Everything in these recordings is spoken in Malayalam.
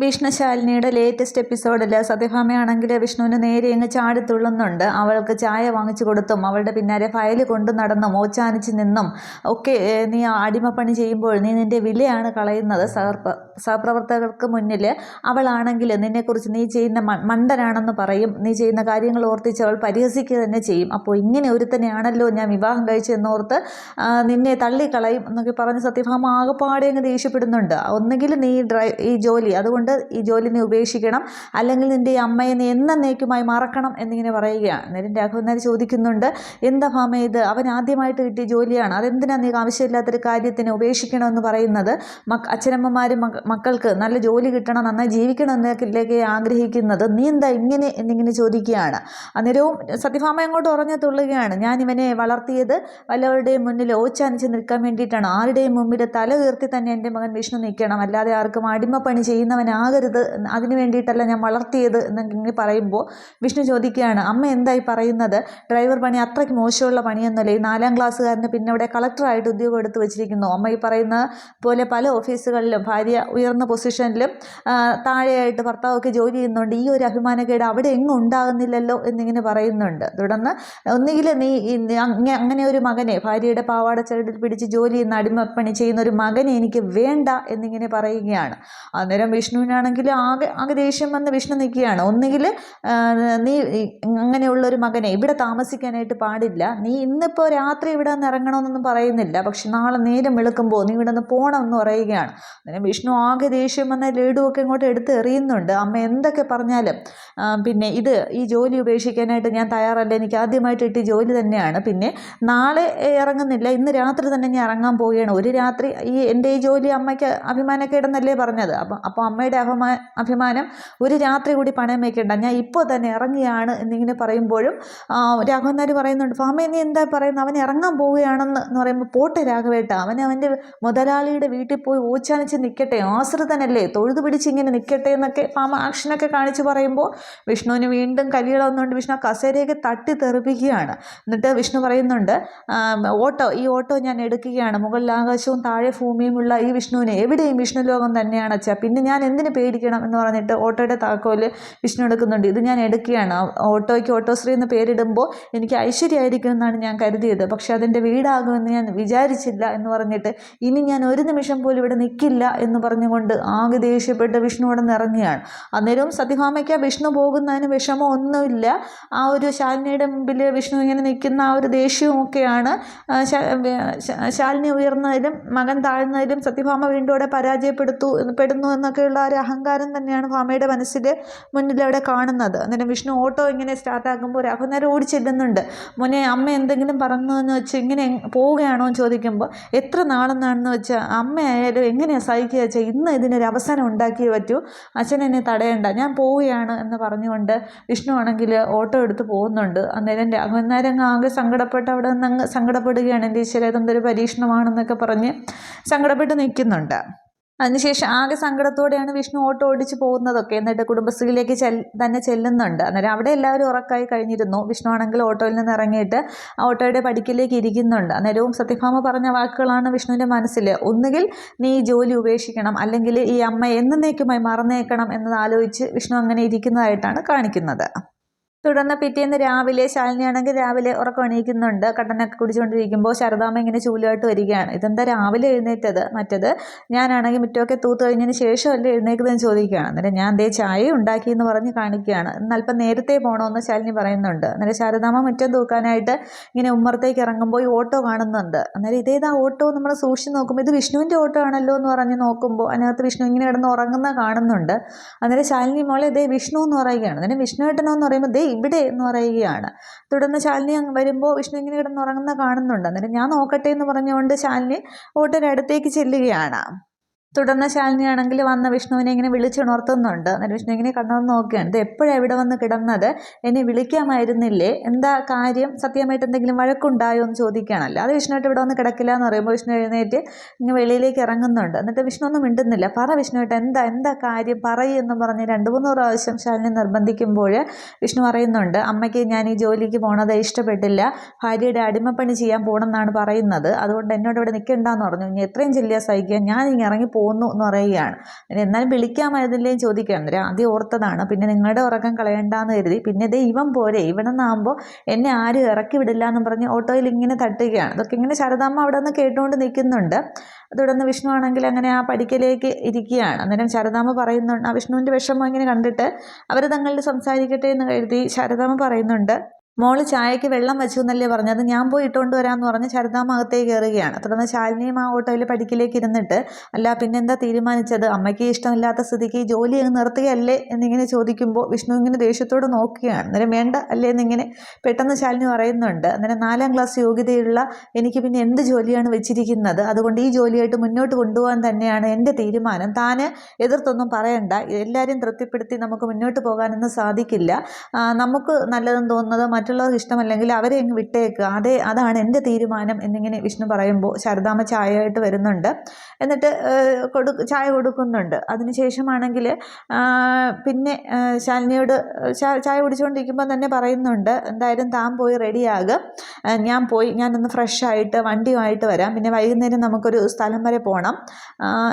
ഭീഷ്ണശാലിനിയുടെ ലേറ്റസ്റ്റ് എപ്പിസോഡിൽ സത്യഭാമയാണെങ്കിൽ വിഷ്ണുവിന് നേരെ അങ്ങ് ചാടിത്തുള്ളുന്നുണ്ട് അവൾക്ക് ചായ വാങ്ങിച്ചു കൊടുത്തും അവളുടെ പിന്നാലെ ഫയൽ കൊണ്ടു നടന്നും ഓച്ചാനിച്ച് നിന്നും ഒക്കെ നീ അടിമപ്പണി ചെയ്യുമ്പോൾ നീ നിന്റെ വിലയാണ് കളയുന്നത്. സഹപ്ര സഹപ്രവർത്തകർക്ക് മുന്നിൽ അവളാണെങ്കിൽ നിന്നെക്കുറിച്ച് നീ ചെയ്യുന്ന മണ്ടനാണെന്ന് പറയും. നീ ചെയ്യുന്ന കാര്യങ്ങൾ ഓർത്തിച്ച് അവൾ പരിഹസിക്കുക തന്നെ ചെയ്യും. അപ്പോൾ ഇങ്ങനെ ഒരു ഒരുത്തനെയാണല്ലോ ഞാൻ വിവാഹം കഴിച്ചെന്നോർത്ത് നിന്നെ തള്ളിക്കളയും എന്നൊക്കെ പറഞ്ഞ് സത്യഭാമ ആകെപ്പാടെ അങ്ങ് ദേഷ്യപ്പെടുന്നുണ്ട്. ഒന്നുകിൽ നീ ഡ്രൈ ഈ ജോലി അതുകൊണ്ട് ഈ ജോലി നീ ഉപേക്ഷിക്കണം. അല്ലെങ്കിൽ നിന്റെ ഈ അമ്മയെ നീ എന്നേക്കുമായി മറക്കണം എന്നിങ്ങനെ പറയുകയാണ് അന്നേരം രാഘവനാർ ചോദിക്കുന്നുണ്ട് എന്താ ഭാമ ഇത്? അവൻ ആദ്യമായിട്ട് കിട്ടിയ ജോലിയാണ്. അതെന്തിനാണ് നീ ആവശ്യമില്ലാത്തൊരു കാര്യത്തിന് ഉപേക്ഷിക്കണമെന്ന് പറയുന്നത്? മക് അച്ഛനമ്മമാരും മക- മക്കൾക്ക് നല്ല ജോലി കിട്ടണം നന്നായി ജീവിക്കണം എന്നൊക്കെ ആഗ്രഹിക്കുന്നത്? നീ എന്താ ഇങ്ങനെ എന്നിങ്ങനെ ചോദിക്കുകയാണ്? അന്നേരവും സത്യഭാമ അങ്ങോട്ട് ഉറഞ്ഞു തുള്ളുകയാണ്. ഞാൻ ഇവനെ വളർത്തിയത് വല്ലവരുടെയും മുന്നിൽ ഓച്ചാനിച്ച് നിൽക്കാൻ വേണ്ടിയിട്ടാണ്. ആരുടെയും മുമ്പിൽ തല ഉയർത്തി തന്നെ എന്റെ മകൻ വിഷ്ണു നിൽക്കണം. അല്ലാതെ ആർക്കും അടിമപ്പണി ചെയ്യുന്നവനാകരുത് അതിന് വേണ്ടിയിട്ടല്ല ഞാൻ വളർത്തിയത് എന്നിങ്ങനെ പറയുമ്പോൾ വിഷ്ണു ചോദിക്കുകയാണ് അമ്മ എന്തായി പറയുന്നത്? ഡ്രൈവർ പണി അത്രയ്ക്ക് മോശമുള്ള പണിയൊന്നുമല്ല. ഈ നാലാം ക്ലാസ്സുകാരന് പിന്നെ ഇവിടെ കളക്ടറായിട്ട് ഉദ്യോഗം എടുത്ത് വെച്ചിരിക്കുന്നു. അമ്മ ഈ പറയുന്ന പോലെ പല ഓഫീസുകളിലും ഭാര്യ ഉയർന്ന പൊസിഷനിലും താഴെയായിട്ട് ഭർത്താവൊക്കെ ജോലി ചെയ്യുന്നുണ്ട്. ഈ ഒരു അഭിമാനക്കേട് അവിടെ എങ്ങും ഉണ്ടാകുന്നില്ലല്ലോ എന്നിങ്ങനെ പറയുന്നുണ്ട്. തുടർന്ന് ഒന്നുകിൽ നീ അങ്ങനെ ഒരു മകനെ ഭാര്യയുടെ പാവാട ചരടിൽ പിടിച്ച് ജോലി ചെയ്യുന്ന അടിമപ്പണി ചെയ്യുന്ന ഒരു മകനെ എനിക്ക് വേണ്ട എന്നിങ്ങനെ പറയുകയാണ്. അന്നേരം വിഷ്ണുവിനാണെങ്കിൽ ആകെ ആകെ ദേഷ്യം വന്ന് വിഷ്ണു നിൽക്കുകയാണ്. ഒന്നുകിൽ നീ അങ്ങനെയുള്ളൊരു മകനെ ഇവിടെ താമസിക്കാനായിട്ട് പാടില്ല. നീ ഇന്നിപ്പോൾ രാത്രി ഇവിടെ നിന്ന് ഇറങ്ങണമെന്നൊന്നും പറയുന്നില്ല. പക്ഷെ നാളെ നേരം വെളുക്കുമ്പോൾ നീ ഇവിടെ നിന്ന് പോകണമെന്ന് പറയുകയാണ്. അങ്ങനെ വിഷ്ണു ആകെ ദേഷ്യം വന്ന ലഡുവൊക്കെ ഇങ്ങോട്ട് എടുത്ത് എറിയുന്നുണ്ട്. അമ്മ എന്തൊക്കെ പറഞ്ഞാലും പിന്നെ ഇത് ഈ ജോലി ഉപേക്ഷിക്കാനായിട്ട് ഞാൻ തയ്യാറല്ല. എനിക്ക് ആദ്യമായിട്ട് ഇട്ടി ജോലി തന്നെയാണ്. പിന്നെ നാളെ ഇറങ്ങുന്നില്ല. ഇന്ന് രാത്രി തന്നെ ഞാൻ ഇറങ്ങാൻ പോവുകയാണ്. ഒരു രാത്രി ഈ എന്റെ ഈ ജോലി അമ്മയ്ക്ക് അഭിമാനക്കേടെന്നല്ലേ പറഞ്ഞത്? അപ്പം അപ്പോൾ അമ്മയുടെ അഭിമാ അഭിമാനം ഒരു രാത്രി കൂടി പണയം വയ്ക്കേണ്ട ഞാൻ ഇപ്പോൾ തന്നെ ഇറങ്ങിയാണ് എന്നിങ്ങനെ പറയുമ്പോഴും രാഘവൻ നായർ പറയുന്നുണ്ട് ഫാമ നീ എന്താ പറയുന്നത് അവൻ ഇറങ്ങാൻ പോവുകയാണെന്ന് എന്ന് പറയുമ്പോൾ പോട്ടെ രാഘവേട്ട. അവൻ അവന്റെ മുതലാളിയുടെ വീട്ടിൽ പോയി ഓച്ചാനിച്ച് നിൽക്കട്ടെ ആശ്രിതനല്ലേ. തൊഴുതു പിടിച്ച് ഇങ്ങനെ നിൽക്കട്ടെ എന്നൊക്കെ ഫാമ ആക്ഷനൊക്കെ കാണിച്ച് പറയുമ്പോൾ വിഷ്ണുവിന് വീണ്ടും കലികൾ വന്നുകൊണ്ട് വിഷ്ണു ആ കസേരയൊക്കെ തട്ടി തെറിപ്പിക്കുകയാണ്. എന്നിട്ട് വിഷ്ണു പറയുന്നുണ്ട് ഓട്ടോ ഈ ഓട്ടോ ഞാൻ എടുക്കുകയാണ്. മുകളിൽ ആകാശവും താഴെ ഭൂമിയുമുള്ള ഈ വിഷ്ണുവിനെ. എവിടെയും വിഷ്ണു ലോകം തന്നെയാണ് അച്ഛാ. പിന്നെ ഞാൻ എന്തിനു പേടിക്കണം എന്ന് പറഞ്ഞിട്ട് ഓട്ടോയുടെ താക്കോൽ വിഷ്ണു എടുക്കുന്നുണ്ട്. ഇത് ഞാൻ എടുക്കുകയാണ്. ഓട്ടോയ്ക്ക് ഓട്ടോശ്രീ എന്ന് പേരിടുമ്പോൾ എനിക്ക് ഐശ്വര്യമായിരിക്കും എന്നാണ് ഞാൻ കരുതിയത്. പക്ഷേ അതിന്റെ വീടാകുമെന്ന് ഞാൻ വിചാരിച്ചില്ല എന്ന് പറഞ്ഞിട്ട് ഇനി ഞാൻ ഒരു നിമിഷം പോലും ഇവിടെ നിൽക്കില്ല എന്ന് പറഞ്ഞുകൊണ്ട് ആകെ ദേഷ്യപ്പെട്ട് വിഷ്ണു അവിടെ നിന്ന് ഇറങ്ങുകയാണ്. അന്നേരവും സത്യഭാമയ്ക്ക് വിഷ്ണു പോകുന്നതിന് വിഷമം ഒന്നുമില്ല. ആ ഒരു ശാലിനിയുടെ മുമ്പിൽ വിഷ്ണു ഇങ്ങനെ നിൽക്കുന്ന ആ ഒരു ദേഷ്യവും ശാലിനി ഉയർന്നതിലും മകൻ താഴ്ന്നതിലും സത്യഭാമ വീണ്ടും അവിടെ പരാജയപ്പെടുത്തു പെടുന്നു എന്നൊക്കെയുള്ള ഒരു അഹങ്കാരം തന്നെയാണ് ഭാമയുടെ മനസ്സിൽ മുന്നിൽ അവിടെ കാണുന്നത്. അന്നേരം വിഷ്ണു ഓട്ടോ ഇങ്ങനെ സ്റ്റാർട്ടാക്കുമ്പോൾ രാഘവനേരം ഓടി ചെല്ലുന്നുണ്ട്. മോനെ അമ്മ എന്തെങ്കിലും പറഞ്ഞു എന്ന് വെച്ച് ഇങ്ങനെ പോവുകയാണോ? എന്ന് ചോദിക്കുമ്പോൾ എത്ര നാളെന്നാണെന്ന് വെച്ചാൽ അമ്മയായാലും എങ്ങനെയാണ് സഹിക്കുക വെച്ചാൽ ഇന്ന് ഇതിനൊരു അവസാനം ഉണ്ടാക്കിയേ പറ്റൂ. അച്ഛൻ എന്നെ തടയണ്ട. ഞാൻ പോവുകയാണ് എന്ന് പറഞ്ഞുകൊണ്ട് വിഷ്ണു ആണെങ്കിൽ ഓട്ടോ എടുത്ത് പോകുന്നുണ്ട്. അന്നേരം രാഘവൻ നേരം ആകെ സങ്കടപ്പെട്ട് അവിടെ നിന്ന് സങ്കടപ്പെടുകയാണ്. എന്റെ ഈശ്വര ഇതെന്തൊരു പരീക്ഷണമാണെന്നൊക്കെ പറഞ്ഞ് സങ്കടപ്പെട്ട് നിൽക്കുന്നുണ്ട്. അതിനുശേഷം ആകെ സങ്കടത്തോടെയാണ് വിഷ്ണു ഓട്ടോ ഓടിച്ച് പോകുന്നതൊക്കെ. എന്നിട്ട് കുടുംബശ്രീയിലേക്ക് തന്നെ ചെല്ലുന്നുണ്ട്. അന്നേരം അവിടെ എല്ലാവരും ഉറക്കായി കഴിഞ്ഞിരുന്നു. വിഷ്ണു ആണെങ്കിൽ ഓട്ടോയിൽ നിന്ന് ഇറങ്ങിയിട്ട് ആ ഓട്ടോയുടെ പടിക്കിലേക്ക് ഇരിക്കുന്നുണ്ട്. അന്നേരവും സത്യഭാമ പറഞ്ഞ വാക്കുകളാണ് വിഷ്ണുവിന്റെ മനസ്സിൽ. ഒന്നുകിൽ നീ ജോലി ഉപേക്ഷിക്കണം അല്ലെങ്കിൽ ഈ അമ്മ എന്നേക്കുമായി മറന്നേക്കണം എന്നത് ആലോചിച്ച് വിഷ്ണു അങ്ങനെ ഇരിക്കുന്നതായിട്ടാണ് കാണിക്കുന്നത്. തുടർന്ന് പിറ്റേന്ന് രാവിലെ ശാലിനിയാണെങ്കിൽ രാവിലെ ഉറക്കം എണീക്കുന്നുണ്ട്. കട്ടനൊക്കെ കുടിച്ചുകൊണ്ടിരിക്കുമ്പോൾ ശാരദാമ്മ ഇങ്ങനെ ചൂലുമായിട്ട് വരികയാണ്. ഇതെന്താ രാവിലെ എഴുന്നേറ്റത്? മറ്റത് ഞാനാണെങ്കിൽ മുറ്റമൊക്കെ തൂത്ത് കഴിഞ്ഞതിന് ശേഷമല്ലേ എഴുന്നേക്കുന്നതെന്ന് ചോദിക്കുകയാണ്. അന്നേരം ഞാൻ ദേ ചായ ഉണ്ടാക്കി എന്ന് പറഞ്ഞ് കാണിക്കുകയാണ്. ഇന്ന് അല്പം നേരത്തെ പോകണമെന്ന് ശാലിനി പറയുന്നുണ്ട്. അന്നേരം ശാരദാമ്മ മുറ്റം തൂക്കാനായിട്ട് ഇങ്ങനെ ഉമ്മറത്തേക്ക് ഇറങ്ങുമ്പോൾ ഓട്ടോ കാണുന്നുണ്ട്. അന്നേരം ഇതേതാ ഓട്ടോ നമ്മൾ സൂക്ഷിച്ച് നോക്കുമ്പോൾ ഇത് വിഷ്ണുവിന്റെ ഓട്ടോ ആണല്ലോ എന്ന് പറഞ്ഞ് നോക്കുമ്പോൾ അതിനകത്ത് വിഷ്ണു ഇങ്ങനെ കിടന്ന് ഉറങ്ങുന്ന കാണുന്നുണ്ട്. അന്നേരം ശാലിനി മോളെ ദേ വിഷ്ണു എന്ന് പറയുകയാണ്. അന്നേരം വിഷ്ണു ഏട്ടനോ എന്ന് പറയുമ്പോൾ ദേ ഇവിടെ എന്ന് പറയുകയാണ്. തുടർന്ന് ശാലിനി വരുമ്പോൾ വിഷ്ണു ഇങ്ങനെ കിടന്ന് ഉറങ്ങുന്ന കാണുന്നുണ്ട്. അന്നേരം ഞാൻ നോക്കട്ടെ എന്ന് പറഞ്ഞുകൊണ്ട് ശാലിനി ഓട്ടോയുടെ അടുത്തേക്ക് ചെല്ലുകയാണ്. തുടർന്ന് ശാലിനിയാണെങ്കിൽ വന്ന വിഷ്ണുവിനെ ഇങ്ങനെ വിളിച്ചുണർത്തുന്നുണ്ട്. അന്നേരം വിഷ്ണു ഇങ്ങനെ കണ്ണൊന്ന് നോക്കുകയാണ്. ഇത് എപ്പോഴാണ് വന്ന് കിടന്നത്? എന്നെ വിളിക്കാമായിരുന്നില്ലേ? എന്താ കാര്യം? സത്യമായിട്ട് എന്തെങ്കിലും വഴക്കുണ്ടായോ എന്ന് ചോദിക്കുകയാണല്ലോ. അത് വിഷ്ണുവായിട്ട് ഇവിടെ വന്ന് കിടക്കില്ല എന്ന് പറയുമ്പോൾ വിഷ്ണു എഴുന്നേറ്റ് ഇങ്ങനെ വെളിയിലേക്ക് ഇറങ്ങുന്നുണ്ട്. എന്നിട്ട് വിഷ്ണു ഒന്നും മിണ്ടുന്നില്ല. പറ വിഷ്ണുവായിട്ട് എന്താ എന്താ കാര്യം? പറയെന്ന് പറഞ്ഞ് രണ്ട് മൂന്ന് പ്രാവശ്യം ശാലിനി നിർബന്ധിക്കുമ്പോൾ വിഷ്ണു പറയുന്നുണ്ട് അമ്മയ്ക്ക് ഞാൻ ഈ ജോലിക്ക് പോണത് ഇഷ്ടപ്പെട്ടില്ല. ഭാര്യയുടെ അടിമപ്പണി ചെയ്യാൻ പോകണമെന്നാണ് പറയുന്നത്. അതുകൊണ്ട് എന്നോട് ഇവിടെ നിൽക്കണ്ടെന്ന് പറഞ്ഞു. ഇനി എത്രയും ചെല്ലിയ സഹിക്കുക. ഞാൻ ഇങ്ങനെ ഇറങ്ങി പോന്നു എന്ന് പറയുകയാണ്. എന്നാലും വിളിക്കാമായിരുന്നില്ലേ ചോദിക്കുകയാണ് ആദ്യം ഓർത്തതാണ്. പിന്നെ നിങ്ങളുടെ ഉറക്കം കളയണ്ടെന്ന് കരുതി. പിന്നെ ദേ ഇവൻ പോരെ. ഇവനെന്നാകുമ്പോൾ എന്നെ ആരും ഇറക്കി വിടില്ല എന്ന് പറഞ്ഞ് ഓട്ടോയിൽ ഇങ്ങനെ തട്ടുകയാണ്. ഇതൊക്കെ ഇങ്ങനെ ശാരദാമ്മ അവിടെ നിന്ന് കേട്ടുകൊണ്ട് നിൽക്കുന്നുണ്ട്. തുടർന്ന് വിഷ്ണു ആണെങ്കിൽ അങ്ങനെ ആ പടിക്കലേക്ക് ഇരിക്കുകയാണ്. അന്നേരം ശാരദാമ്മ പറയുന്നുണ്ട്. ആ വിഷ്ണുവിന്റെ വിഷമം ഇങ്ങനെ കണ്ടിട്ട് അവർ തങ്ങളിൽ സംസാരിക്കട്ടെ എന്ന് കരുതി ശാരദാമ്മ പറയുന്നുണ്ട്. മോൾ ചായക്ക് വെള്ളം വെച്ചു എന്നല്ലേ പറഞ്ഞത് ഞാൻ പോയി ഇട്ടുകൊണ്ട് വരാമെന്ന് പറഞ്ഞ് ശരതാമകത്തേക്ക് കയറുകയാണ് തുടർന്ന് ശാലിനിയും ആ ഓട്ടോയിൽ പടിക്കിലേക്ക് ഇരുന്നിട്ട് അല്ല പിന്നെന്താ തീരുമാനിച്ചത്? അമ്മയ്ക്ക് ഇഷ്ടമില്ലാത്ത സ്ഥിതിക്ക് ജോലി അങ്ങ് നിർത്തുകയല്ലേ? എന്നിങ്ങനെ ചോദിക്കുമ്പോൾ വിഷ്ണു ഇങ്ങനെ ദേഷ്യത്തോട് നോക്കുകയാണ്. അന്നേരം വേണ്ട അല്ലേ? എന്നിങ്ങനെ പെട്ടെന്ന് ശാലിനി പറയുന്നുണ്ട്. അന്നേരം നാലാം ക്ലാസ് യോഗ്യതയുള്ള എനിക്ക് പിന്നെ എന്ത് ജോലിയാണ് വെച്ചിരിക്കുന്നത്? അതുകൊണ്ട് ഈ ജോലിയായിട്ട് മുന്നോട്ട് കൊണ്ടുപോകാൻ തന്നെയാണ് എന്റെ തീരുമാനം. താന് എതിർത്തൊന്നും പറയണ്ട. എല്ലാവരെയും തൃപ്തിപ്പെടുത്തി നമുക്ക് മുന്നോട്ട് പോകാനൊന്നും സാധിക്കില്ല. നമുക്ക് നല്ലതെന്ന് തോന്നുന്നത് മറ്റുള്ളവർക്ക് ഇഷ്ടമല്ലെങ്കിൽ അവരെ അങ്ങ് വിട്ടേക്കുക അതേ അതാണ് എന്റെ തീരുമാനം എന്നിങ്ങനെ വിഷ്ണു പറയുമ്പോൾ ശാരദാമ്മ ചായയായിട്ട് വരുന്നുണ്ട്. എന്നിട്ട് കൊടു ചായ കൊടുക്കുന്നുണ്ട്. അതിനുശേഷമാണെങ്കിൽ പിന്നെ ശാലിനിയോട് ചായ കുടിച്ചുകൊണ്ടിരിക്കുമ്പോൾ തന്നെ പറയുന്നുണ്ട് എന്തായാലും താൻ പോയി റെഡിയാകുക ഞാൻ പോയി ഞാനൊന്ന് ഫ്രഷ് ആയിട്ട് വണ്ടിയുമായിട്ട് വരാം. പിന്നെ വൈകുന്നേരം നമുക്കൊരു സ്ഥലം വരെ പോകണം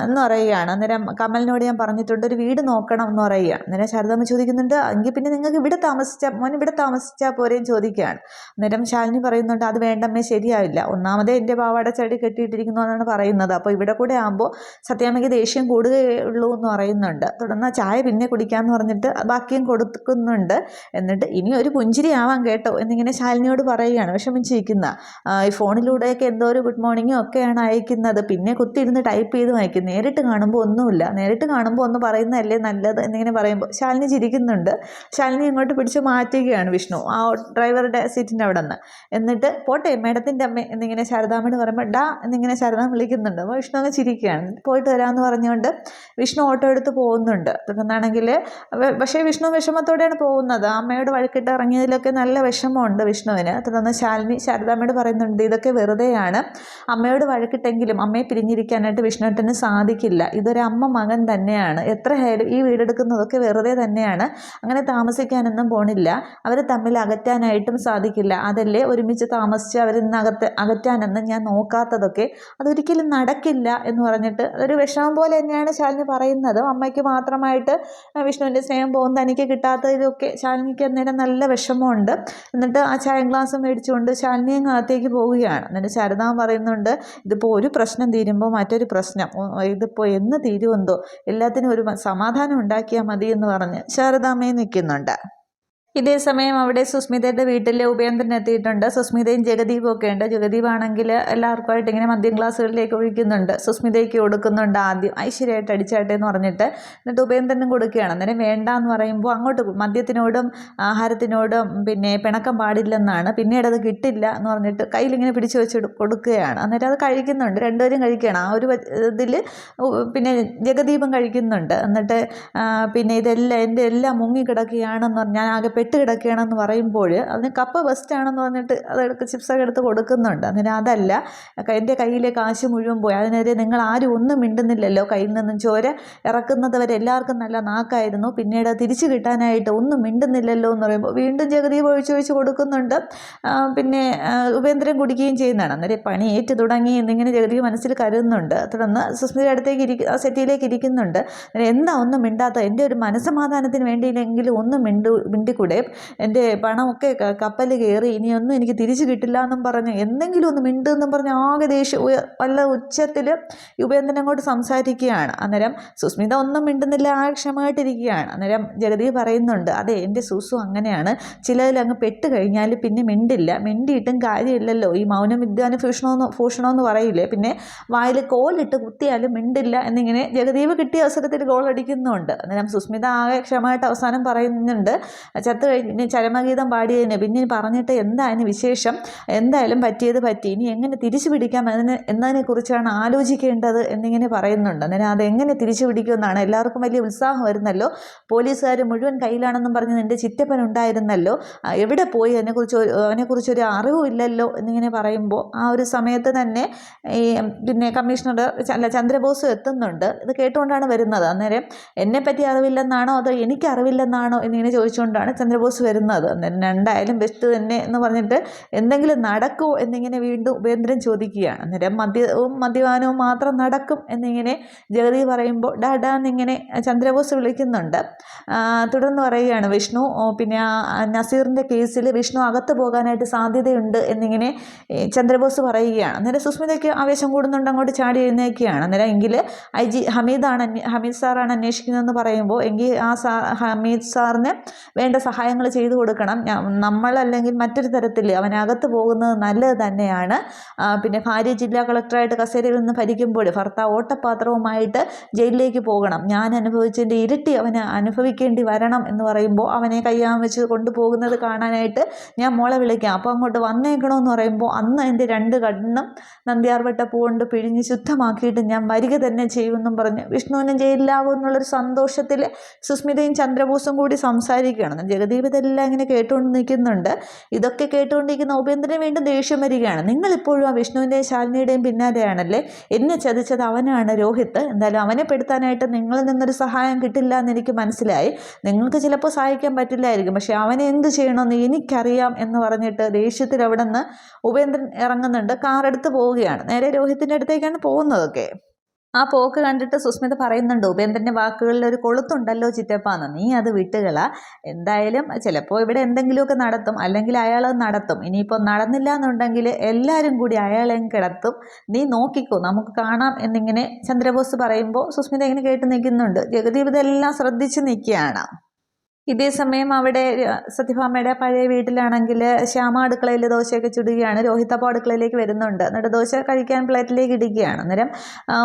എന്ന് പറയുകയാണ്. അന്നേരം കമലിനോട് ഞാൻ പറഞ്ഞിട്ടുണ്ട് ഒരു വീട് നോക്കണം എന്ന് പറയുകയാണ്. അന്നേരം ശാരദാമ്മ ചോദിക്കുന്നുണ്ട് എങ്കിൽ പിന്നെ നിങ്ങൾക്ക് ഇവിടെ താമസിച്ചാൽ മോൻ ഇവിടെ താമസിച്ചാൽ പോരെയും ചോദിക്കുകയാണ്. അന്നേരം ശാലിനി പറയുന്നുണ്ട് അത് വേണ്ടമ്മേ ശരിയാവില്ല ഒന്നാമതേ എന്റെ പാവാട ചടി കെട്ടിയിട്ടിരിക്കുന്നു എന്നാണ് പറയുന്നത്. അപ്പോൾ ഇവിടെ കൂടെ ആകുമ്പോൾ സത്യാമ്മയ്ക്ക് ദേഷ്യം കൂടുകയുള്ളൂ എന്ന് പറയുന്നുണ്ട്. തുടർന്ന് ചായ പിന്നെ കുടിക്കാമെന്ന് പറഞ്ഞിട്ട് ബാക്കിയും കൊടുക്കുന്നുണ്ട്. എന്നിട്ട് ഇനി ഒരു പുഞ്ചിരി ആവാം കേട്ടോ എന്നിങ്ങനെ ശാലിനിയോട് പറയുകയാണ്. വിഷമിച്ചിരിക്കുന്ന ഈ ഫോണിലൂടെയൊക്കെ എന്തോ ഒരു ഗുഡ് മോർണിംഗും ഒക്കെയാണ് അയക്കുന്നത്. പിന്നെ കുത്തിയിരുന്ന് ടൈപ്പ് ചെയ്ത് വായിക്കും. നേരിട്ട് കാണുമ്പോൾ ഒന്നുമില്ല. നേരിട്ട് കാണുമ്പോൾ ഒന്ന് പറയുന്നതല്ലേ നല്ലത് എന്നിങ്ങനെ പറയുമ്പോൾ ശാലിനി ചിരിക്കുന്നുണ്ട്. ശാലിനി ഇങ്ങോട്ട് പിടിച്ച് മാറ്റുകയാണ് വിഷ്ണു. ആ ഡ്രൈവറുടെ സീറ്റിന്റെ അവിടെ നിന്ന് എന്നിട്ട് പോട്ടെ മേഡത്തിന്റെ അമ്മ എന്നിങ്ങനെ ശാരദാമ്മയോട് പറയുമ്പോൾ ഡാ എന്നിങ്ങനെ ശാരദാമ്മ വിളിക്കുന്നുണ്ട്. അപ്പോൾ വിഷ്ണു അങ്ങ് ചിരിക്കുകയാണ്. പോയിട്ട് വരാമെന്ന് പറഞ്ഞുകൊണ്ട് വിഷ്ണു ഓട്ടോ എടുത്ത് പോകുന്നുണ്ട്. തുടർന്നാണെങ്കിൽ പക്ഷേ വിഷ്ണു വിഷമത്തോടെയാണ് പോകുന്നത്. അമ്മയോട് വഴക്കിട്ട് ഇറങ്ങിയതിലൊക്കെ നല്ല വിഷമമുണ്ട് വിഷ്ണുവിന്. തുടർന്ന് ശാലിനി ശാരദാമ്മയോട് പറയുന്നുണ്ട് ഇതൊക്കെ വെറുതെയാണ്. അമ്മയോട് വഴക്കിട്ടെങ്കിലും അമ്മയെ പിരിഞ്ഞിരിക്കാനായിട്ട് വിഷ്ണുട്ടന് സാധിക്കില്ല. ഇതൊരു അമ്മ മകൻ തന്നെയാണ്. എത്ര ഈ വീടെടുക്കുന്നതൊക്കെ വെറുതെ തന്നെയാണ്. അങ്ങനെ താമസിക്കാനൊന്നും പോണില്ല. അവർ തമ്മിൽ അകറ്റാനായിട്ടും സാധിക്കില്ല. അതല്ലേ ഒരുമിച്ച് താമസിച്ച് അവരിൽ നിന്ന് അകത്ത് അകറ്റാനെന്ന് ഞാൻ നോക്കാത്തതൊക്കെ അതൊരിക്കലും നടക്കില്ല എന്ന് പറഞ്ഞിട്ട് അതൊരു വിഷമം പോലെ തന്നെയാണ് ശാലിനി പറയുന്നത്. അമ്മയ്ക്ക് മാത്രമായിട്ട് വിഷ്ണുവിന്റെ സ്നേഹം പോകും തനിക്ക് കിട്ടാത്തതിലൊക്കെ ശാലിനിക്ക് അന്നേരം നല്ല വിഷമമുണ്ട്. എന്നിട്ട് ആ ചായ ഗ്ലാസ് മേടിച്ചുകൊണ്ട് ശാലിനിയും അകത്തേക്ക് പോവുകയാണ്. എന്നിട്ട് ശാരദാമ്മ പറയുന്നുണ്ട് ഇതിപ്പോൾ ഒരു പ്രശ്നം തീരുമ്പോൾ മറ്റൊരു പ്രശ്നം. ഇതിപ്പോൾ എന്ന് തീരുമെന്തോ എല്ലാത്തിനും ഒരു സമാധാനം ഉണ്ടാക്കിയാൽ മതി എന്ന് പറഞ്ഞ് ശാരദാമ്മയെ നിൽക്കുന്നുണ്ട്. ഇതേ സമയം അവിടെ സുസ്മിതയുടെ വീട്ടിലെ ഉപേന്ദ്രൻ എത്തിയിട്ടുണ്ട്. സുസ്മിതയും ജഗദീപും ഒക്കെ ഉണ്ട്. ജഗദീപ് ആണെങ്കിൽ എല്ലാവർക്കുമായിട്ട് ഇങ്ങനെ മദ്യം ഗ്ലാസ്സുകളിലേക്ക് ഒഴിക്കുന്നുണ്ട്. സുസ്മിതയ്ക്ക് കൊടുക്കുന്നുണ്ട് ആദ്യം. ഐശ്വര്യമായിട്ട് അടിച്ചാട്ടെ എന്ന് പറഞ്ഞിട്ട് എന്നിട്ട് ഉപേന്ദ്രനും കൊടുക്കുകയാണ്. അന്നേരം വേണ്ട എന്ന് പറയുമ്പോൾ അങ്ങോട്ട് മദ്യത്തിനോടും ആഹാരത്തിനോടും പിന്നെ പിണക്കം പാടില്ലെന്നാണ്. പിന്നീട് അത് കിട്ടില്ല എന്ന് പറഞ്ഞിട്ട് കയ്യിലിങ്ങനെ പിടിച്ചു വെച്ച് കൊടുക്കുകയാണ്. എന്നിട്ട് അത് കഴിക്കുന്നുണ്ട്. രണ്ടുപേരും കഴിക്കുകയാണ്. ആ ഒരു ഇതിൽ പിന്നെ ജഗദീപം കഴിക്കുന്നുണ്ട്. എന്നിട്ട് പിന്നെ ഇതെല്ലാം എന്റെ എല്ലാം മുങ്ങിക്കിടക്കുകയാണെന്ന് പറഞ്ഞാൽ ആകെ പെട്ട് കിടക്കുകയാണെന്ന് പറയുമ്പോൾ അതിന് കപ്പ ബെസ്റ്റ് ആണെന്ന് പറഞ്ഞിട്ട് അതെടുത്ത് ചിപ്സൊക്കെ എടുത്ത് കൊടുക്കുന്നുണ്ട്. അങ്ങനെ അതല്ല എന്റെ കയ്യിലെ കാശ് മുഴുവൻ പോയി. അതിനെതിരെ നിങ്ങൾ ആരും ഒന്നും മിണ്ടുന്നില്ലല്ലോ. കയ്യിൽ നിന്നും ചോര ഇറക്കുന്നത് വരെ എല്ലാവർക്കും നല്ല നാക്കായിരുന്നു. പിന്നീട് തിരിച്ചു കിട്ടാനായിട്ട് ഒന്നും മിണ്ടുന്നില്ലല്ലോ എന്ന് പറയുമ്പോൾ വീണ്ടും ജഗദീപ് ഒഴിച്ചു ഒഴിച്ച് കൊടുക്കുന്നുണ്ട്. പിന്നെ ഉപേന്ദ്രൻ കുടിക്കുകയും ചെയ്യുന്നതാണ്. അന്നേരം പണി ഏറ്റു തുടങ്ങി എന്നിങ്ങനെ ജഗദീപ് മനസ്സിൽ കരുതുന്നുണ്ട്. തുടർന്ന് സുസ്മിതയുടെ അടുത്തേക്ക് ഇരിക്കും സെറ്റിയിലേക്ക് ഇരിക്കുന്നുണ്ട്. എന്താ ഒന്നും മിണ്ടാത്ത എന്റെ ഒരു മനസ്സമാധാനത്തിന് വേണ്ടിയില്ലെങ്കിലും ഒന്നും മിണ്ടു മിണ്ടിക്കൂടെ? എന്റെ പണമൊക്കെ കപ്പൽ കയറി ഇനിയൊന്നും എനിക്ക് തിരിച്ചു കിട്ടില്ല എന്നും പറഞ്ഞ് എന്തെങ്കിലും ഒന്ന് മിണ്ടെന്നും പറഞ്ഞ് ആകെ ദേഷ്യം വല്ല ഉച്ചത്തിൽ ഉപേന്ദ്രൻ അങ്ങോട്ട് സംസാരിക്കുകയാണ്. അന്നേരം സുസ്മിത ഒന്നും മിണ്ടുന്നില്ല ആ ക്ഷമമായിട്ടിരിക്കുകയാണ് അന്നേരം ജഗതി പറയുന്നുണ്ട് അതെ എന്റെ സുസു അങ്ങനെയാണ്. ചിലതിൽ അങ്ങ് പെട്ട് കഴിഞ്ഞാൽ പിന്നെ മിണ്ടില്ല. മിണ്ടിയിട്ടും കാര്യമില്ലല്ലോ. ഈ മൗനം വിദ്യാന ഭൂഷണമെന്ന് ഭൂഷണമെന്ന് പറയില്ലേ? പിന്നെ വായിൽ കോലിട്ട് കുത്തിയാലും മിണ്ടില്ല. എന്നിങ്ങനെ ജഗദീപ് കിട്ടിയ അവസരത്തിൽ ഗോൾ അടിക്കുന്നുണ്ട് അന്നേരം സുസ്മിത ആകെ ക്ഷമമായിട്ട് അവസാനം പറയുന്നുണ്ട് ചത്ത് കഴിഞ്ഞ് ചരമഗീതം പാടിയതിന് പിന്നെ പറഞ്ഞിട്ട് എന്താ അതിന് വിശേഷം? എന്തായാലും പറ്റിയത് പറ്റി. ഇനി എങ്ങനെ തിരിച്ചു പിടിക്കാം അതിന് എന്നതിനെക്കുറിച്ചാണ് ആലോചിക്കേണ്ടത് എന്നിങ്ങനെ പറയുന്നുണ്ട്. അന്നേരം അതെങ്ങനെ തിരിച്ചു പിടിക്കുമെന്നാണ് എല്ലാവർക്കും വലിയ ഉത്സാഹം വരുന്നല്ലോ. പോലീസുകാർ മുഴുവൻ കയ്യിലാണെന്നും പറഞ്ഞ് നിന്റെ ചിറ്റപ്പൻ ഉണ്ടായിരുന്നല്ലോ. എവിടെ പോയി? അതിനെക്കുറിച്ച് ഒരു അതിനെക്കുറിച്ച് ഒരു അറിവും ഇല്ലല്ലോ എന്നിങ്ങനെ പറയുമ്പോൾ ആ ഒരു സമയത്ത് തന്നെ ഈ പിന്നെ കമ്മീഷണർ അല്ല ചന്ദ്രബോസ് എത്തുന്നുണ്ട്. ഇത് കേട്ടുകൊണ്ടാണ് വരുന്നത്. അന്നേരം എന്നെപ്പറ്റി അറിവില്ലെന്നാണോ അതോ എനിക്ക് അറിവില്ലെന്നാണോ എന്നിങ്ങനെ ചോദിച്ചുകൊണ്ടാണ് ചന്ദ്രബോസ് വരുന്നത്. രണ്ടായാലും ബെസ്റ്റ് തന്നെ എന്ന് പറഞ്ഞിട്ട് എന്തെങ്കിലും നടക്കുമോ എന്നിങ്ങനെ വീണ്ടും ഉപേന്ദ്രൻ ചോദിക്കുകയാണ്. അന്നേരം മദ്യവും മദ്യപാനവും മാത്രം നടക്കും എന്നിങ്ങനെ ജഗതി പറയുമ്പോൾ ഡാഡാ എന്നിങ്ങനെ ചന്ദ്രബോസ് വിളിക്കുന്നുണ്ട്. തുടർന്ന് പറയുകയാണ് വിഷ്ണു പിന്നെ നസീറിന്റെ കേസിൽ വിഷ്ണു അകത്ത് പോകാനായിട്ട് സാധ്യതയുണ്ട് എന്നിങ്ങനെ ചന്ദ്രബോസ് പറയുകയാണ്. അന്നേരം സുസ്മിതയ്ക്ക് ആവേശം കൂടുന്നുണ്ട് അങ്ങോട്ട് ചാടി എഴുന്നേക്കുകയാണ് അന്നേരം എങ്കിൽ ഐ ജി ഹമീദാണ് ഹമീദ് സാറാണ് അന്വേഷിക്കുന്നതെന്ന് പറയുമ്പോൾ എങ്കിൽ ആ സാ ഹമീദ് സാറിന് വേണ്ട സഹായങ്ങൾ ചെയ്തു കൊടുക്കണം. നമ്മളല്ലെങ്കിൽ മറ്റൊരു തരത്തിൽ അവനകത്ത് പോകുന്നത് നല്ലത് തന്നെയാണ്. പിന്നെ ഭാര്യ ജില്ലാ കളക്ടറായിട്ട് കസേരയിൽ നിന്ന് ഭരിക്കുമ്പോൾ ഭർത്താവ് ഓട്ടപാത്രവുമായിട്ട് ജയിലിലേക്ക് പോകണം. ഞാൻ അനുഭവിച്ചതിന്റെ ഇരട്ടി അവന് അനുഭവിക്കേണ്ടി വരണം എന്ന് പറയുമ്പോൾ അവനെ കയ്യാൻ വെച്ച് കൊണ്ടുപോകുന്നത് കാണാനായിട്ട് ഞാൻ മോളെ വിളിക്കാം. അപ്പോൾ അങ്ങോട്ട് വന്നേക്കണമെന്ന് പറയുമ്പോൾ അന്ന് എന്റെ രണ്ട് കണ്ണും നന്ദിയാർവട്ട പൂകൊണ്ട് പിഴിഞ്ഞ് ശുദ്ധമാക്കിയിട്ട് ഞാൻ വരിക തന്നെ ചെയ്യുമെന്നും പറഞ്ഞ് വിഷ്ണുവിനെ ജയിലിലാകും എന്നുള്ളൊരു സന്തോഷത്തിൽ സുസ്മിതയും ചന്ദ്രബോസും കൂടി സംസാരിക്കുകയാണ്. ജഗദീപ് ഇതെല്ലാം ഇങ്ങനെ കേട്ടുകൊണ്ടിരിക്കുന്നുണ്ട് ഇതൊക്കെ കേട്ടുകൊണ്ടിരിക്കുന്ന ഉപേന്ദ്രന് വീണ്ടും ദേഷ്യം വരികയാണ്. നിങ്ങളിപ്പോഴും ആ വിഷ്ണുവിന്റെയും ശാലിനിയുടെയും പിന്നാലെയാണല്ലേ? എന്നെ ചതിച്ചത് അവനാണ് രോഹിത്ത് എന്തായാലും അവനെ പെടുത്താനായിട്ട് നിങ്ങളിൽ നിന്നൊരു സഹായം കിട്ടില്ല എന്ന് എനിക്ക് മനസ്സിലായി. നിങ്ങൾക്ക് ചിലപ്പോൾ സഹായിക്കാൻ പറ്റില്ലായിരിക്കും. പക്ഷേ അവനെ എന്ത് ചെയ്യണമെന്ന് എനിക്കറിയാം എന്ന് പറഞ്ഞിട്ട് ദേഷ്യത്തിൽ അവിടെ നിന്ന് ഉപേന്ദ്രൻ ഇറങ്ങുന്നുണ്ട്. കാർ എടുത്ത് പോവുകയാണ്. നേരെ രോഹിത്തിന്റെ അടുത്തേക്കാണ് പോകുന്നതൊക്കെ. ആ പോക്ക് കണ്ടിട്ട് സുസ്മിത പറയുന്നുണ്ട് ഉപേന്ദ്രന്റെ വാക്കുകളിൽ ഒരു കൊളുത്തുണ്ടല്ലോ ചിറ്റപ്പാന്ന്. നീ അത് വിട്ടുകള. എന്തായാലും ചിലപ്പോൾ ഇവിടെ എന്തെങ്കിലുമൊക്കെ നടത്തും അല്ലെങ്കിൽ അയാൾ നടത്തും. ഇനിയിപ്പോൾ നടന്നില്ല എന്നുണ്ടെങ്കിൽ എല്ലാവരും കൂടി അയാളെ കിടത്തും. നീ നോക്കിക്കോ നമുക്ക് കാണാം എന്നിങ്ങനെ ചന്ദ്രബോസ് പറയുമ്പോൾ സുസ്മിത ഇങ്ങനെ കേട്ട് നിൽക്കുന്നുണ്ട്. ജഗദീപ് ഇതെല്ലാം ശ്രദ്ധിച്ച് നിൽക്കുകയാണ്. ഇതേ സമയം അവിടെ സത്യഭാമയുടെ പഴയ വീട്ടിലാണെങ്കിൽ ശ്യാമ അടുക്കളയിൽ ദോശയൊക്കെ ചുടുകയാണ് രോഹിതപ്പ അടുക്കളയിലേക്ക് വരുന്നുണ്ട്. എന്നിട്ട് ദോശ കഴിക്കാൻ പ്ലേറ്റിലേക്ക് ഇടുകയാണ്. അന്നേരം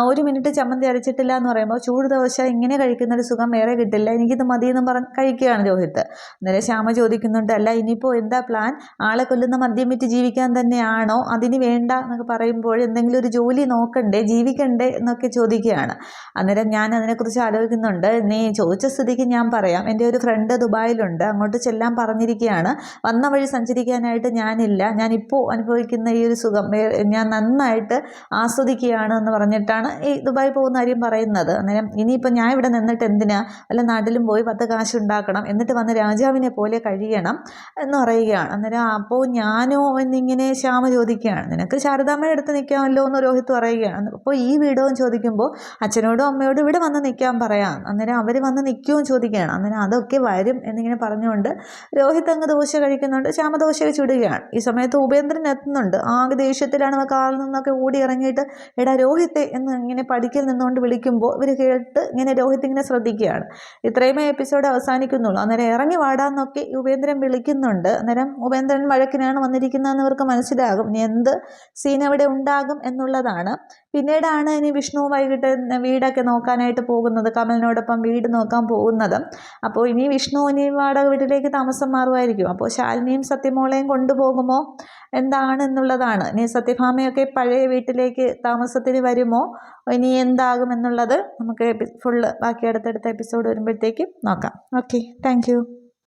ഒരു മിനിറ്റ് ചമ്മന്തി അരച്ചിട്ടില്ല എന്ന് പറയുമ്പോൾ ചൂട് ദോശ ഇങ്ങനെ കഴിക്കുന്നൊരു സുഖം വേറെ കിട്ടില്ല എനിക്കിത് മതി എന്ന് പറഞ്ഞ് കഴിക്കുകയാണ് രോഹിത്. അന്നേരം ശ്യാമ ചോദിക്കുന്നുണ്ട് അല്ല ഇനിയിപ്പോൾ എന്താ പ്ലാൻ? ആളെ കൊല്ലുന്ന മദ്യം വിറ്റ് ജീവിക്കാൻ തന്നെയാണോ? അതിന് വേണ്ട എന്നൊക്കെ പറയുമ്പോൾ എന്തെങ്കിലും ഒരു ജോലി നോക്കണ്ടേ ജീവിക്കണ്ടേ എന്നൊക്കെ ചോദിക്കുകയാണ്. അന്നേരം ഞാൻ അതിനെക്കുറിച്ച് ആലോചിക്കുന്നുണ്ട്. നീ ചോദിച്ച സ്ഥിതിക്ക് ഞാൻ പറയാം. എന്റെ ഒരു ഫ്രണ്ട് ദുബായിലുണ്ട്. അങ്ങോട്ട് ചെല്ലാൻ പറഞ്ഞിരിക്കുകയാണ് വന്ന വഴി സഞ്ചരിക്കാനായിട്ട് ഞാനില്ല. ഞാനിപ്പോൾ അനുഭവിക്കുന്ന ഈ ഒരു സുഖം ഞാൻ നന്നായിട്ട് ആസ്വദിക്കുകയാണ് എന്ന് പറഞ്ഞിട്ടാണ് ഈ ദുബായ് പോകുന്ന കാര്യം പറയുന്നത്. അന്നേരം ഇനിയിപ്പോൾ ഞാൻ ഇവിടെ നിന്നിട്ട് എന്തിനാ? അല്ല നാട്ടിലും പോയി പത്ത് കാശ് ഉണ്ടാക്കണം. എന്നിട്ട് വന്ന് രാജാവിനെ പോലെ കഴിയണം എന്ന് പറയുകയാണ്. അന്നേരം അപ്പോൾ ഞാനോ എന്നിങ്ങനെ ശ്യാമ ചോദിക്കുകയാണ്. നിനക്ക് ശാരദാമ്മയുടെ അടുത്ത് നിൽക്കാമല്ലോ എന്ന് രോഹിത് പറയുകയാണ്. അപ്പോൾ ഈ വീടവും ചോദിക്കുമ്പോൾ അച്ഛനോടും അമ്മയോടും ഇവിടെ വന്ന് നിൽക്കാൻ പറയാം അന്നേരം അവർ വന്ന് നിൽക്കുകയും ചോദിക്കുകയാണ്. അന്നേരം അതൊക്കെ വരും എന്നിങ്ങനെ പറഞ്ഞുകൊണ്ട് രോഹിത് അങ്ങ് ദോശ കഴിക്കുന്നുണ്ട്. ശ്യാമദോശ ചുടുകയാണ് ഈ സമയത്ത് ഉപേന്ദ്രൻ എത്തുന്നുണ്ട്. ആകെ ദേഷ്യത്തിലാണ് കാലിൽ നിന്നൊക്കെ ഓടി ഇറങ്ങിയിട്ട് എടാ രോഹിത്തെ എന്ന് ഇങ്ങനെ പഠിക്കൽ നിന്നുകൊണ്ട് വിളിക്കുമ്പോൾ ഇവർ കേട്ട് ഇങ്ങനെ രോഹിത് ഇങ്ങനെ ശ്രദ്ധിക്കുകയാണ്. ഇത്രയുമേ എപ്പിസോഡ് അവസാനിക്കുന്നുള്ളൂ. അന്നേരം ഇറങ്ങി വാടാന്നൊക്കെ ഉപേന്ദ്രൻ വിളിക്കുന്നുണ്ട്. അന്നേരം ഉപേന്ദ്രൻ വഴക്കിനാണ് വന്നിരിക്കുന്നതെന്ന് ഇവർക്ക് മനസ്സിലാകും. ഇനി എന്ത് സീൻ അവിടെ ഉണ്ടാകും എന്നുള്ളതാണ്. പിന്നീടാണ് ഇനി വിഷ്ണു വൈകിട്ട് വീടൊക്കെ നോക്കാനായിട്ട് പോകുന്നത്. കമലിനോടൊപ്പം വീട് നോക്കാൻ പോകുന്നത്. അപ്പോൾ ഇനി വിഷ്ണു ഇനി വാടക വീട്ടിലേക്ക് താമസം മാറുമായിരിക്കും. അപ്പോൾ ശാലിനിയും സത്യമോളെയും കൊണ്ടുപോകുമോ? എന്താണ് എന്നുള്ളതാണ്. ഇനി സത്യഭാമയൊക്കെ പഴയ വീട്ടിലേക്ക് താമസത്തിന് വരുമോ? ഇനി എന്താകും എന്നുള്ളത് നമുക്ക് ഫുള്ള് ബാക്കി അടുത്തടുത്ത എപ്പിസോഡ് വരുമ്പോഴത്തേക്കും നോക്കാം. Okay thank